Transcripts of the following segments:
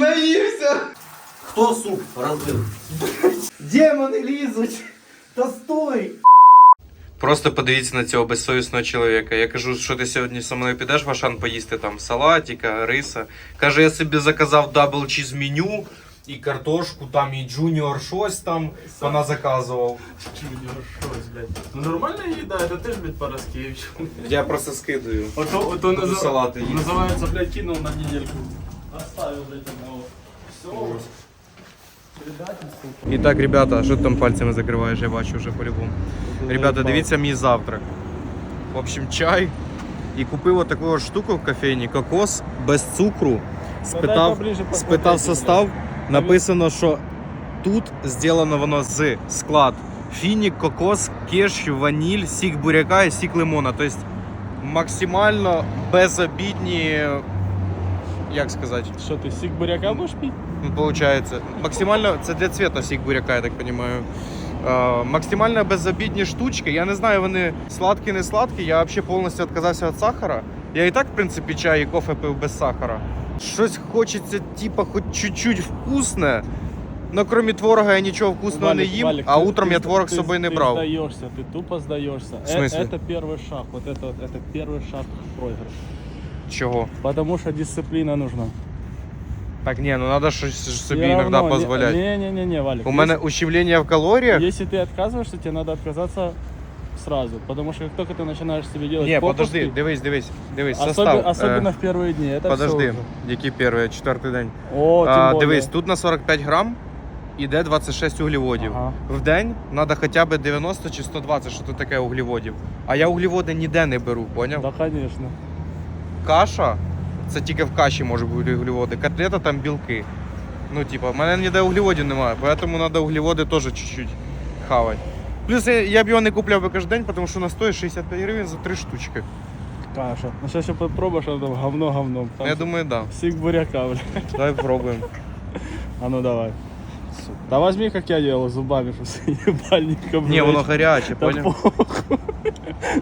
Наївся! Хто суп розбив? Демони лізуть! Та стой! Просто подивіться на цього безсовісного чоловіка. Я кажу, що ти сьогодні зі мною підеш в Ашан поїсти там салатика, риса. Каже, я собі заказав дабл чіз меню і картошку, там і джуніор щось там вона заказував. Джуниор, щось, блядь. Ну нормальна їда, это ти ж, блядь, Параскевич. Я просто скидаю. Ото, ото Буду назив... салати їсти. називається, блядь, кинув на недельку. Оставив, блядь, одного. Все. І так, ребята, що ти там пальцями закриваєш, я бачу вже по-любому. Ребята, дивіться мій завтрак. В общем, чай. І купив отаку штуку в кофейні, кокос без цукру. Спитав, спитав состав. Написано, що тут зроблено воно з склад. Фінік, кокос, кеш, ваніль, сік буряка і сік лимона. Тобто максимально безобідні, як сказати, Що ти, сік буряка будеш пити? Ну, Получается. Максимально, це для цвета сік буряка, я так розумію. Е, максимально безобідні штучки. Я не знаю, вони сладкі, не сладкі. Я взагалі повністю відказався від сахара. Я і так, в принципі, чай і кофе пив без сахара. Щось хочеться, типа, хоч чуть-чуть вкусне. Но крім творога я нічого вкусного не їм, а ты- утром ты- я творог ты- з собою не ты брав. сдаешься, ты тупо сдаешься. В смысле? Это первый шаг, вот это вот, это первый шаг к проигрышу. Чого? Потому что дисциплина нужна. Так ні, ну треба щось собі Всё іноді равно, дозволяти. Не-не-не, Валик. У мене ущемлення в калоріях. Если ты отказываешься, тебе надо отказаться сразу. Потому что как только ты начинаешь себе делать Ні, попуски, подожди, дивись, дивись, дивись, особи- состав. особенно Е, в первые дни. Это Подожди, всё уже. який перший, четвертий день. О, тем А, более. дивись, тут на 45 грам іде 26 углеводів. Ага. В день треба хоча б 90 чи 120, що тут таке углеводів. А я углеводи ніде не беру, поняв? Да, конечно. Каша, це тільки в каші може бути углеводи. Котлета там білки. Ну, типа, в мене ніде углеводів немає, тому треба углеводи теж чуть-чуть хавати. Плюс я, я б його не купляв би кожен день, тому що вона стоїть 65 гривень за 3 штучки. Каша. Ну сейчас еще попробуешь, а там говно говном. Ну, я думаю, так. Сик буряка, бля. Давай попробуємо. А ну давай. Да возьми, как я делал, зубами, чтобы ебальником. Ні, воно гаряче, Да поняв? похуй.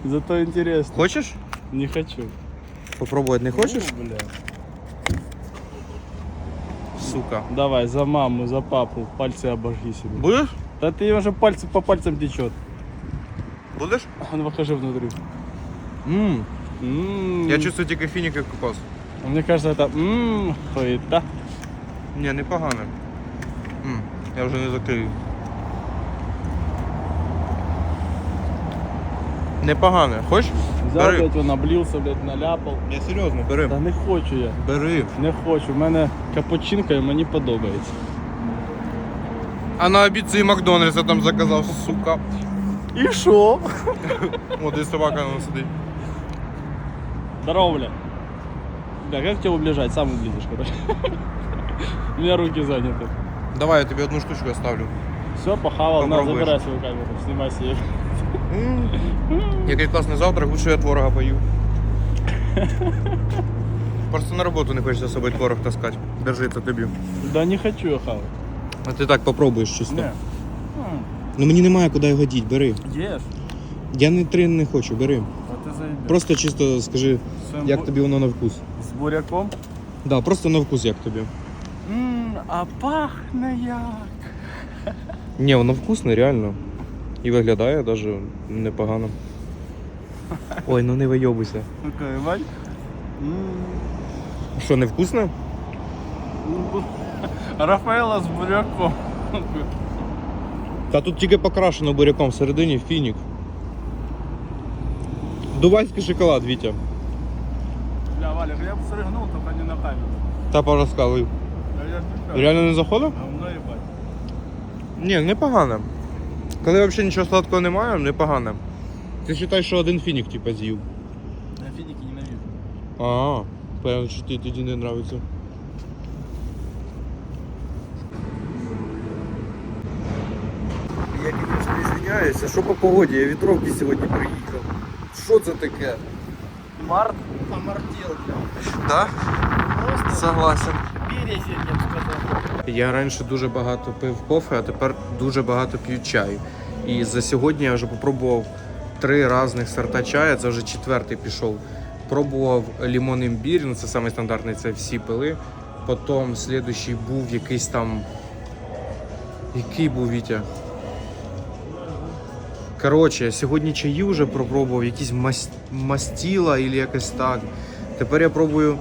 Зато интересно. Хочеш? Не хочу. Попробувати не хочеш? Ну, бля. Сука. Давай, за маму, за папу, пальцы обожги себе. Будеш? Да ты уже пальцы по пальцам течет. Будеш? А ну покажи внутри. Ммм. М. Я чувствую тільки фініки кокос. А Мне кажется, это ммм, хуета. Ні, непогано. М, Я вже не закрию. Непогане. Хочеш? Взяв, Бери. блядь, он облился, блядь, наляпав. Я серйозно, бери. Та не хочу я. Бери. Не хочу. У мене капучинка і мені подобається. А на обід цей Макдональдс я там заказав, сука. І що? О, де собака вона сидить. Здорово, бля. Да, как тебя уближать? Сам ублизишь, короче. У меня руки заняты. Давай, я тобі одну штучку оставлю. Все, похавал, на, Попробуешь. забирай свою камеру, снимай себе. М, Який класний завтрак, лучше я творога пою. Просто на роботу не хочеться з собою творог таскати. Держи, це тобі. Да не хочу я хавать. А ти так попробуєш чисто. Не. Ну мені немає куди його діти, бери. Ешь. Я не три не хочу, бери. А ты заебешь. Просто чисто скажи, Своим як бу- тобі воно на вкус. С буряком. Да, просто на вкус як тобі. Ммм, а пахне як. Ні, воно вкусне, реально. І виглядає навіть непогано. Ой, ну не вийобуйся. Ну-ка, Ивань. М, Що, не вкусне? ну, Рафаэла с буряком. Та тут тільки покрашено буряком всередині фінік. Дубайський шоколад, Вітя. Бля, Валик, я бы срыгнул, только не на камеру. Та порозказуй. Да я пишу. Реально не заходив? Говно ебать. Ні, непогано. Коли взагалі нічого сладкого немає, непогано. Ти вважаєш, що один фінік типа з'їв. Я финики ненавижу. А, понятно, що тобі тоді не подобається. Я, звісно, извиняюся, що по погоді? Я вітровки сьогодні приїхав. Що це таке? Март. Да? Согласен. Березень, я бы сказал. Я раніше дуже багато пив кофе, а тепер дуже багато п'ю чаю. І за сьогодні я вже попробував три різних сорта чаю, це вже четвертий пішов. Пробував лімон імбір, ну це самий стандартний, це всі пили. Потім слідуючий був якийсь там. Який був Вітя? Коротше, сьогодні чаї вже пробував, якісь мас... мастіла або якось так. Тепер я пробую.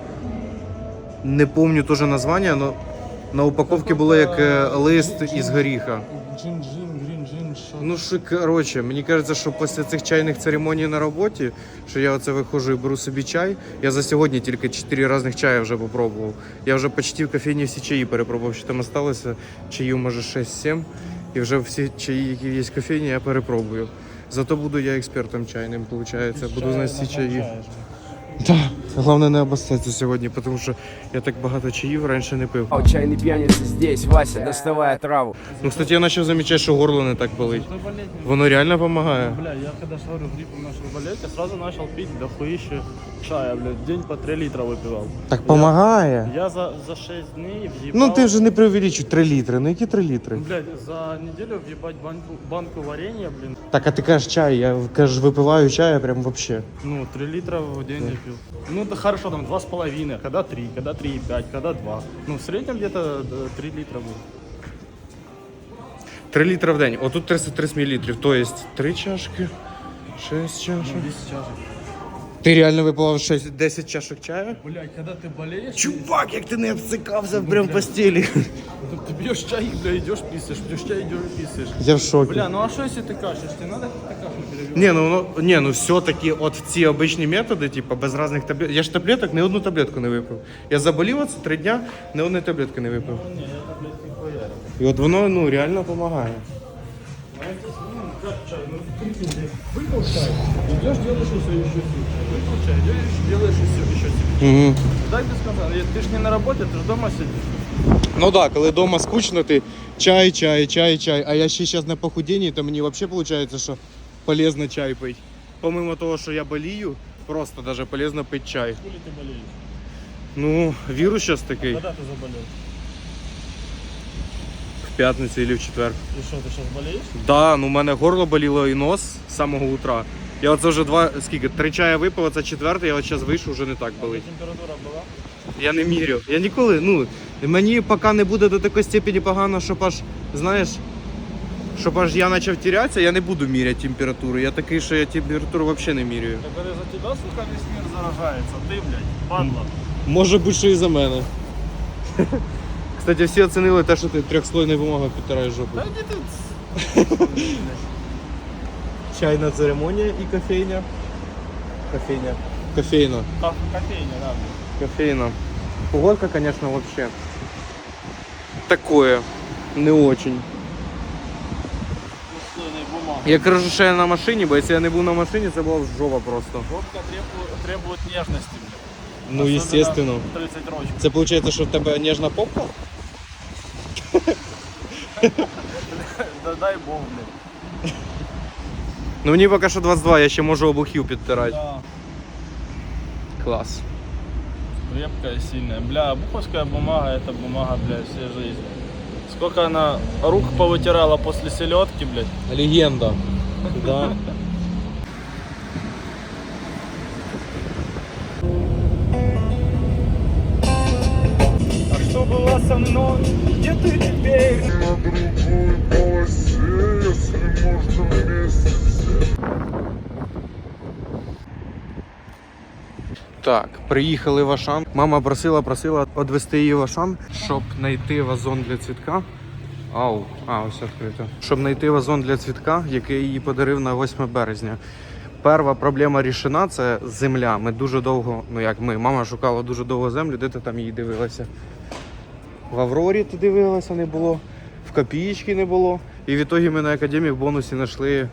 Не пам'ятаю теж названня, але на упаковці було як е, лист із горіха. Джин-джин, грін-джин, що? Ну що, коротше, мені кажеться, що після цих чайних церемоній на роботі, що я оце виходжу і беру собі чай. Я за сьогодні тільки 4 різних чая вже попробував. Я вже почти в кофейні всі чаї перепробував, що там залишилося чаїв може 6-7. І вже всі чаї, які є в кофейні, я перепробую. Зато буду я експертом чайним, виходить. Буду знати чаї. Так, головне не обостатися сьогодні, тому що я так багато чаїв раніше не пив. Чайный пьяница здесь, Вася, доставай траву. Ну, кстати, я почав замічати, що горло не так болить. Воно реально допомагає. Бля, я когда ж говорю, гриппом начал болеть, я сразу начал пить дохуище чая, блядь, в день по 3 литра выпивал. Так допомагає. Я за, за 6 дней въебал... Ну ти вже не преувеличуй 3 літри. Ну які 3 літри? Блядь, за неделю въебать банку, банку варенья, блин. Так, а ти кажеш чай, я кажеш, випиваю чай, а прям вообще. Ну, 3 литра в день я пил. Ну, да хорошо, там 2,5, когда 3, когда 3,5, когда 2. Ну, в среднем где-то э, 3 литра будет. 3 литра в день. Отут 330 мл. то есть 3 чашки, 6 чашок. Ну, 10 чашек. Ти реально випивав 6, 10 чашок чаю? Блядь, когда ты болеешь, Чувак, як ти не обсикався прям в постелі. ты, ты пьешь чай, бля, идешь писаешь, пьешь чай, идешь писаешь. Я в шокі. Бля, ну а что если ты кашляешь? Тебе надо как-то кашлю перебивать? Ні, ну, ну, ні, ну все-таки от ці обичні методи, типу, без різних таблеток. Я ж таблеток ні одну таблетку не випив. Я заболів оце три дня, ні одної таблетки не випив. Не, я таблетки хуярю. І от воно ну, реально допомагає. Ну, как чай? Ну, прикинь, ты выпил чай, идешь, делаешь еще еще Выпил чай, идешь, делаешь еще еще Угу. Дай без конца. Ты ж не на работе, ты ж дома сидишь. Ну так, коли вдома скучно, ти чай, чай, чай, чай. А я ще зараз на похудінні, то мені взагалі виходить, що полезно чай пити. Помимо того, що я болію, просто даже полезно пити чай. Хули ты болеешь? Ну, вірус зараз такий. Когда ты заболел? В п'ятницю або в четвер. И что, ты сейчас болеешь? Да, ну у мене горло боліло і нос з самого утра. Я оце вже два, скільки, три чая випив, а це четвертий, я от зараз вийшов, вже не так болить. Температура была? Я не мірю. Я ніколи, ну, мені поки не буде до такої степені погано, щоб аж, знаєш, щоб аж я почав тірятися, я не буду міряти температуру. Я такий, що я температуру взагалі не міряю. Так это за тебя, сука, весь мир заражается. Ты, блядь, падла. Може бути, що і за мене. Кстати, всі оцінили те, що ти трьохслойною бумагою підтираєш жопу. Да иди ты. Чайна церемонія і кофейня. Кофейня. Кофейна. Кофейня, да. Кофейна. Погодка, конечно, вообще такое. Не очень. Слойная бумага. Я кажу, що я на машині, бо якщо я не був на машині, це була б жопа просто. Водка требует, требует нежности, блядь. Ну, Особенно естественно. в 30 рочек. Це виходить, що в тебе ніжна попка? Да дай бог, блядь. Ну мені поки що 22, я ще можу обухів підтирати. Да. Клас. Крепкая, сильная. Бля, буховская бумага это бумага, бля, всей жизни. Сколько она рук повытирала после селедки, блядь. Легенда. Да. А что было со мной? Где ты теперь? на другой полосе, если можно вместе. Так, приїхали в Ашан. Мама просила, просила відвести її в Ашан, щоб знайти вазон для цвітка. Ау, а, ось відкрито. Щоб знайти вазон для цвітка, який їй подарив на 8 березня. Перша проблема рішена це земля. Ми дуже довго, ну як ми, мама шукала дуже довго землю, де ти там її дивилася. В Аврорі ти дивилася, не було, в Копієчки не було. І в ітогі ми на академії в бонусі знайшли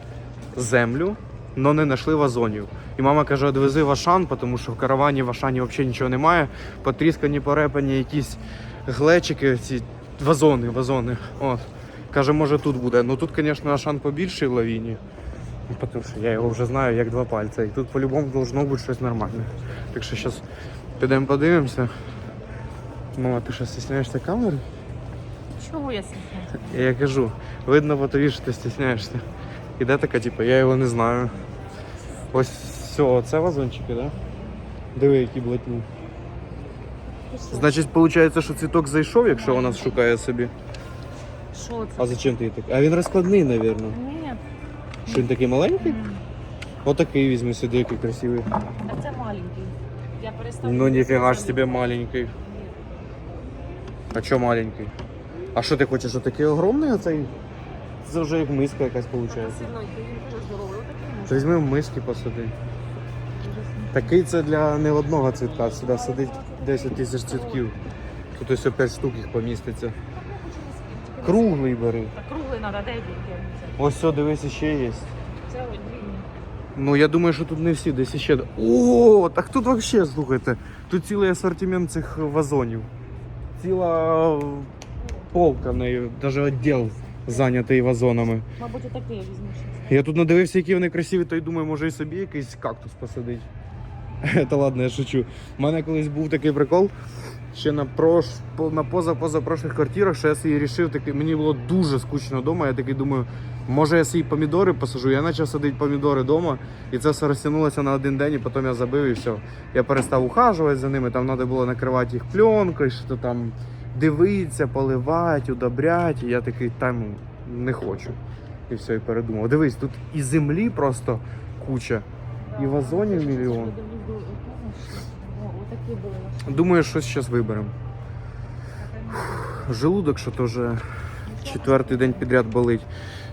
землю, але не знайшли вазонів. І мама каже, відвези в Ашан, тому що в каравані в Ашані взагалі нічого немає. Потріскані, порепані якісь глечики, ці вазони, вазони. От. Каже, може тут буде. Ну тут, звісно, Ашан побільший в лавіні. Тому що я його вже знаю як два пальця. І тут по-любому должно бути щось нормальне. Так що зараз підемо подивимося. Мама, ти що стісняєшся камери? Чого я стісняюся? Я кажу, видно по тобі, що ти стісняєшся. Іде така, типу, я його не знаю. Ось все, це вазончики, да? Диви, які блатні. Значить, виходить, що цвіток зайшов, якщо вона шукає собі. Що це? А зачем ти її так? А він розкладний, мабуть. Ні, Що він такий маленький? Отакий візьми сюди, який красивий. а це маленький. Я переставлю. Ну ніфіга ж тебе маленький. А чо маленький? А що ти хочеш, отакий огромний оцей? Це вже як миска якась виходить. То візьми в миски посади. Такий це для не одного цвітка, сюди садить 10 тисяч цвітків. Тут ось 5 штук їх поміститься. Круглий бери. Так круглий треба, де? Ось все, дивись, ще є. Це ось. Ну я думаю, що тут не всі, десь ще. О, так тут взагалі, слухайте, тут цілий асортимент цих вазонів. Ціла полка нею, навіть відділ зайнятий вазонами. Мабуть, отакий я візьму. Я тут надивився, які вони красиві, то й думаю, може і собі якийсь кактус посадити. Та ладно, я шучу. У мене колись був такий прикол. Ще на прош... на поза-позапрошлих квартирах, що я собі рішив, такий, мені було дуже скучно вдома. Я такий думаю, може я свої помідори посажу. Я почав садити помідори вдома, і це все розтягнулося на один день, і потім я забив і все. Я перестав ухажувати за ними, там треба було накривати їх пленкою, що там дивитися, поливати, удобряти. І я такий, там не хочу. І все, і передумав. Дивись, тут і землі просто куча, і вазонів мільйон. Отакі були. Думаю, щось зараз виберемо. Желудок, що вже четвертий день підряд болить.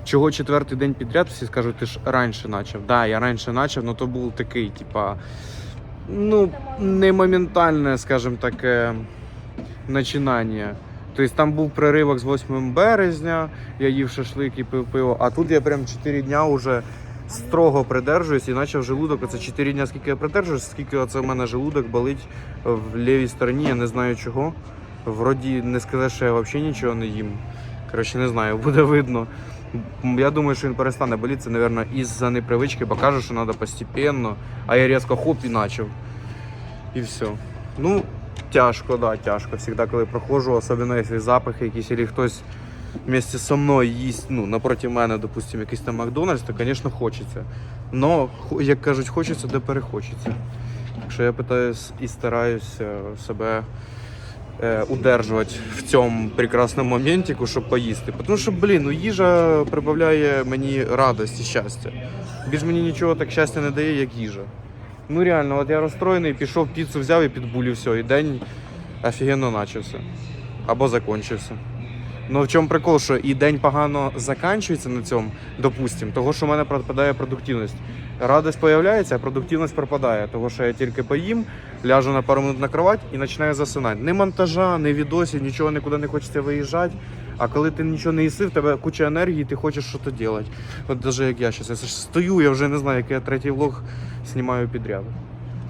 Чого четвертий день підряд, всі скажуть, ти ж раніше почав. Да, я раніше почав, але то був такий, типа, ну, не моментальне, скажімо таке, починання. Тобто там був приривок з 8 березня, я їв шашлик і пив пиво, а тут я прям 4 дня вже строго придержуюсь і почав желудок. Оце 4 дня, скільки я придержуюсь, скільки оце в мене желудок болить в лівій стороні, я не знаю чого. Вроді не сказати, що я взагалі нічого не їм. Коротше, не знаю, буде видно. Я думаю, що він перестане боліти, мабуть, із-за непривички, бо каже, що треба постепенно, а я різко хоп і почав. І все. Ну, тяжко, да, тяжко. Всегда, коли проходжу, особливо якщо запахи якісь, або хтось вместе со мною їсть, ну, напроти мене, допустимо, якийсь там Макдональдс, то, звісно, хочеться. Но, як кажуть, хочеться, де перехочеться. Так що я питаюсь і стараюся себе е, удержувати в цьому прекрасному моментику, щоб поїсти. Тому що, блін, ну їжа прибавляє мені радість і щастя. Більш мені нічого так щастя не дає, як їжа. Ну реально, от я розстроєний, пішов піцу взяв і підбулів все, і день офігенно почався. Або закінчився. Ну в чому прикол, що і день погано закінчується на цьому, допустим, того, що в мене пропадає продуктивність. Радість появляється, а продуктивність пропадає, тому що я тільки поїм, ляжу на пару минут на кровать і починаю засинати. Ні монтажа, ні відосів, нічого нікуди не хочеться виїжджати. А коли ти нічого не їси, в тебе куча енергії, ти хочеш щось робити. От навіть як я зараз. Я стою, я вже не знаю, який я третій влог знімаю підряд.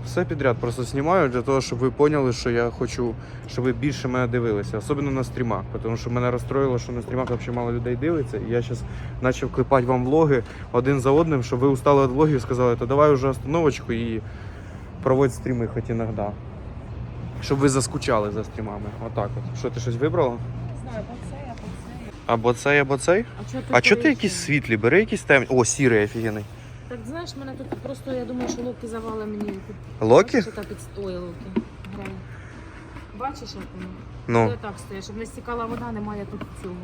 Все підряд просто знімаю для того, щоб ви поняли, що я хочу, щоб ви більше мене дивилися, особливо на стрімах, тому що мене розстроїло, що на стрімах взагалі мало людей дивиться. І я зараз почав клепати вам влоги один за одним, щоб ви устали від влогів і сказали, то давай вже остановочку і проводь стріми хоч іноді. Щоб ви заскучали за стрімами. Отак от. Що ти щось вибрала? Не знаю, або цей, або цей. Або цей, або цей? А чого ти А ти якісь світлі? Бери якісь темні. О, сірий офігенний. Так знаєш, мене тут просто, я думаю, що локи завали мені. Локі? Яка підстоя локи. Грає. Бачиш, як воно? Ну. Це так стоїть, щоб не стікала вода, немає тут цього.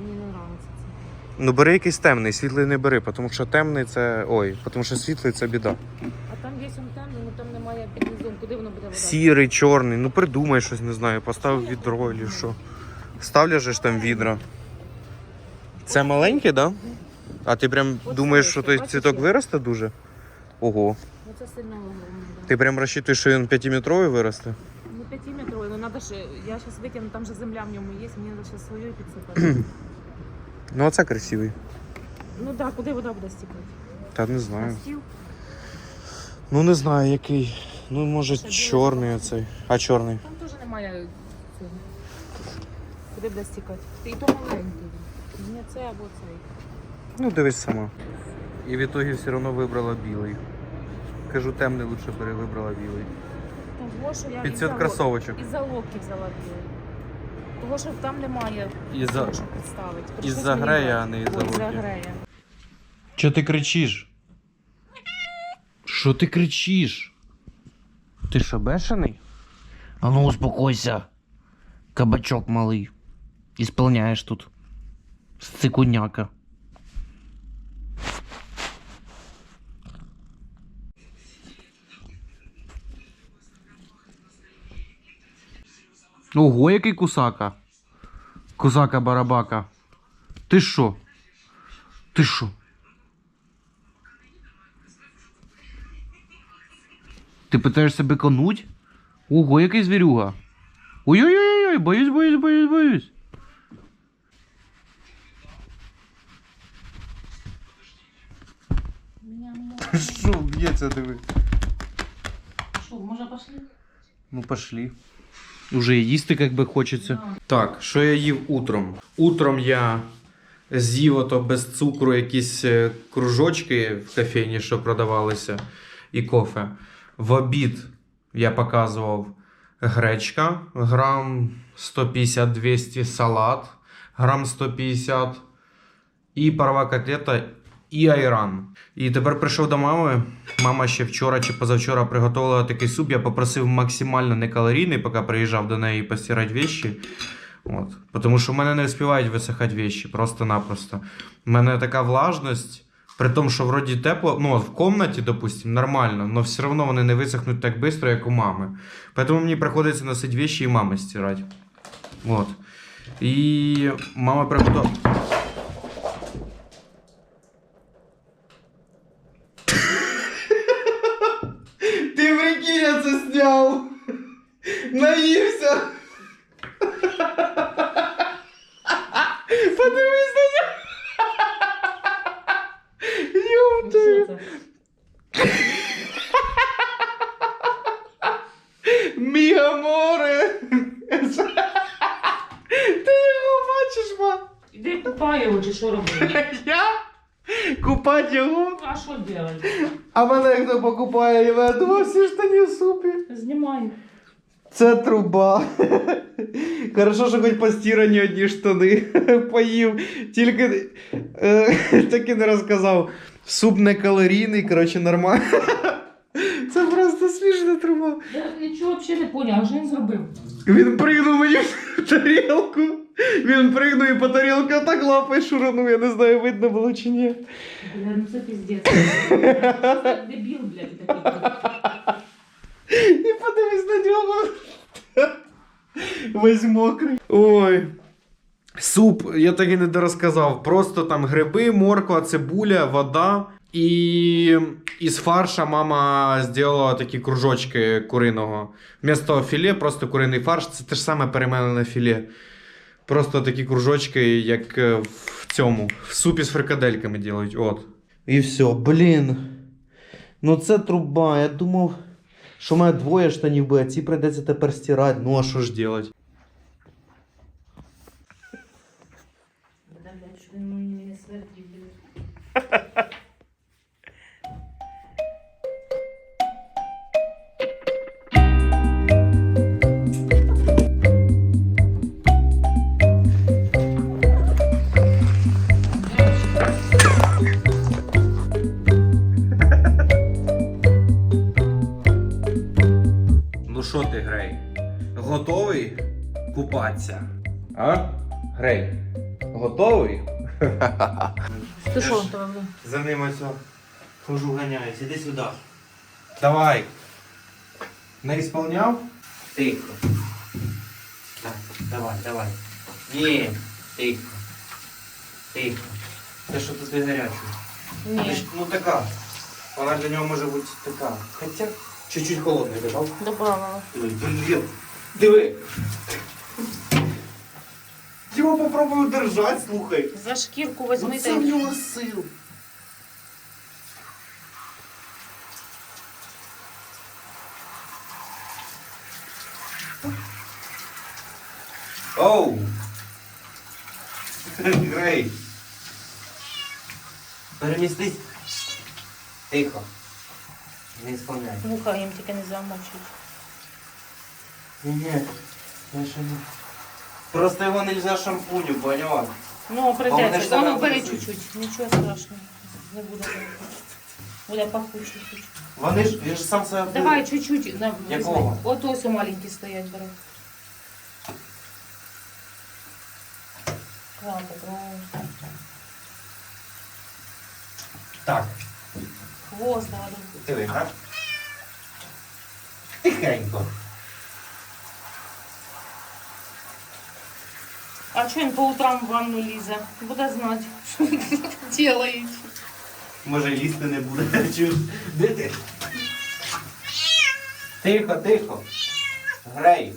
Мені не подобається це. Ну бери якийсь темний, світлий не бери, тому що темний це. Ой, тому що світлий це біда. А там є он темний, ну там немає під низом. Куди воно буде вода? Сірий, чорний, ну придумай щось, не знаю, постав відро чи що. Ставлю же ж там відра. Це маленьке, так? Да? А ти прям Оце думаєш, що той цвіток виросте дуже? Ого. Ну це сильно огромно. Да. Ти прям розчитуєш, що він 5-метровий виросте? Ну 5 метровий, ну надо ж, я зараз викину, там же земля в ньому є, мені треба ще свою підсипати. Ну, а це красивий. ну так, да, куди вода буде стікати? Та не знаю. стіл? Ну не знаю який. Ну, може, Ще чорний білий. оцей. А чорний. Там теж немає цього. Куди буде стікати? Ти І то маленький. Ні, це або цей. Ну, дивись сама. І в ітогі все одно вибрала білий. Кажу, темний лучше бери, вибрала білий. Того, що я Під із-за цвіт ло- кросовочок. Із-за локів взяла білий. Того, що там немає Із-за того, щоб підставити. Прийшлось із-за мені грея, брати. а не із-за Ой, із-за локів. грея. Чо ти кричиш? Що ти кричиш? Ти що, бешений? А ну успокойся. Кабачок малый. Исполняешь тут. Цикуняка. Ого, який кусака. Кусака барабака. Ти що? Ти що? Ти питаєшся беконуть? Ого, який звірюга. Ой-ой-ой, боюсь, боюсь, боюсь, боюсь. Що, б'ється, диви. Що, може пошли? Ну, пошли. Уже і їсти як би хочеться. Так, що я їв утром? Утром я з'їв ото без цукру якісь е, кружочки в кофейні, що продавалися, і кофе. В обід я показував гречка, грам 150-200 салат, грам 150 і парова котлета, і айран. І тепер прийшов до мами. Мама ще вчора чи позавчора приготувала такий суп. Я попросив максимально некалорійний, поки приїжджав до неї постирати вещі. От. Тому що в мене не встигають висихати вещі, просто-напросто. У мене така влажність, при тому, що вроді тепло, ну в кімнаті, допустим, нормально, але все одно вони не висохнуть так швидко, як у мами. Тому мені приходиться носити вещі і мами стирати. От. І мама приготувала. Ти прикинь, я це зняв. Наївся. Подивись на нього. Що це? Ти його бачиш, ма? Іди купай його, чи що робити? Я? Купать його? А що робити? А мене хто покупає, я думав, всі штані в супі. Знімай. Це труба. Хорошо, що хоч постірані одні штани поїв. Тільки е, так і не розказав. Суп не калорійний, коротше, нормально. Це просто смішна труба. Я нічого взагалі не поняв, а що він зробив? Він пригнув мені в тарілку. Він пригнув і по тарілці так лапою шуранув, я не знаю, видно було чи ні. Бля, ну це піздець. Дебіл, блядь, такий. І подивись на нього. Весь мокрий. Ой. Суп, я так і не дорозказав. Просто там гриби, морква, цибуля, вода. І із фарша мама зробила такі кружочки куриного. Вмісто філе, просто куриний фарш. Це те ж саме перемелене філе. Просто такі кружочки, як е, в цьому, в супі з фрикадельками делають. От. І все, блін. Ну це труба. Я думав, що в мене двоє штанів а ці прийдеться тепер стирати. Ну а що ж делать? Бля, блядь, що він мені не смердів, блядь. Ну що ти, Грей? Готовий купатися? А? Грей? Готовий? Ти що? За ним ось Хожу ганяюсь, іди сюди. Давай. Не ісполняв? Тихо. Так, давай, давай. Ні, тихо. Тихо. Це що тут гаряче? Ні. Ну така. Вона для нього може бути така. Хоча чуть-чуть холодний додав. Добавила. Диви, блін. Диви. Його попробую держати, слухай. За шкірку возьми та це в й- нього сил. Оу! Грей! Перемістись. Тихо. Не ісполняй. вуха їм тільки не замочують. Ні, ні. Я ще не. Просто його нельзя шампуню, поняла? Ну, А придеться. тебе Воно бери чуть-чуть. Нічого страшного. Не буде. Буде пахуче. Вони ж, він ж сам себе... Давай чуть-чуть. На, Якого? От ось у маленькі стоять, бери. Ладно, давай. Так, Хвост давай. диви, а? Тихенько. А что он по утрам в ванну лізе? Буде знати, що він делають. Може їсти не буде. Де ти? Тихо, тихо. Грей.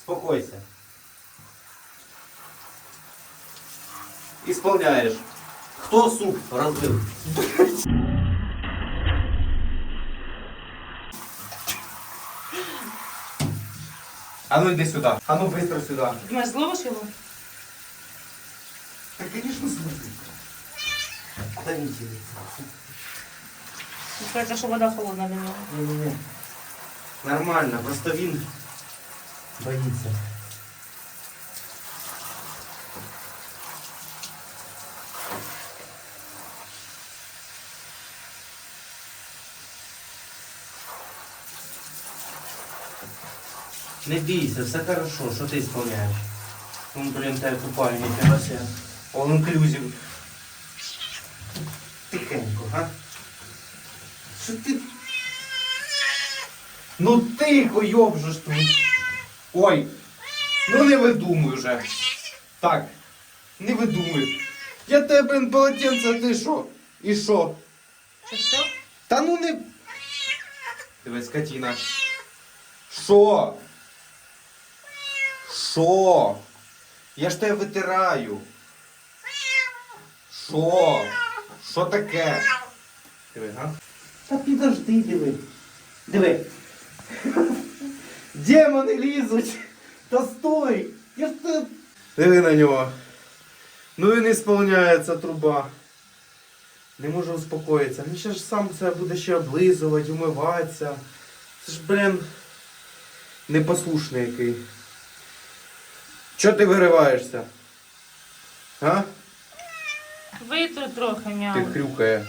Спокойся. Исполняешь. Хто суп розбив? А ну йди сюди. А ну быстро сюди. Думаєш, зловиш його? Та, конечно, зловиш. Да не тебе. Кажеться, що вода холодна для нього. Не-не-не. Нормально, просто він боїться. Не бійся, все хорошо, що ти исполняєш? Ну, блін, тебе ніфіга себе. All inclusive. Тихенько, а? Що ти Ну тихо, йобжеш тут. Ой. Ну не видумуй вже. Так. Не видумуй. Я тебе, блин, полотенце, а ти що? І що? Це все? Та ну не. Дивись, скотина. Що? Що? Я ж тебе витираю. Що? Що таке? Диви, га? Та підожди, диви. Диви. Демони лізуть. Та стой. Я ж те... Диви на нього. Ну і не сповняється труба. Не можу успокоїтися. Він ще ж сам це буде ще облизувати, умиватися. Це ж, блін, непослушний який. Чого ти вириваєшся? А? Витру трохи Ти м'яу. хрюкає.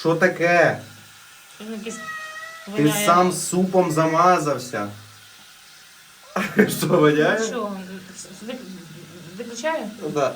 Що таке? Він якийсь Ти воняє. сам супом замазався. Що, воняє? Що, Виключаю? Ну да.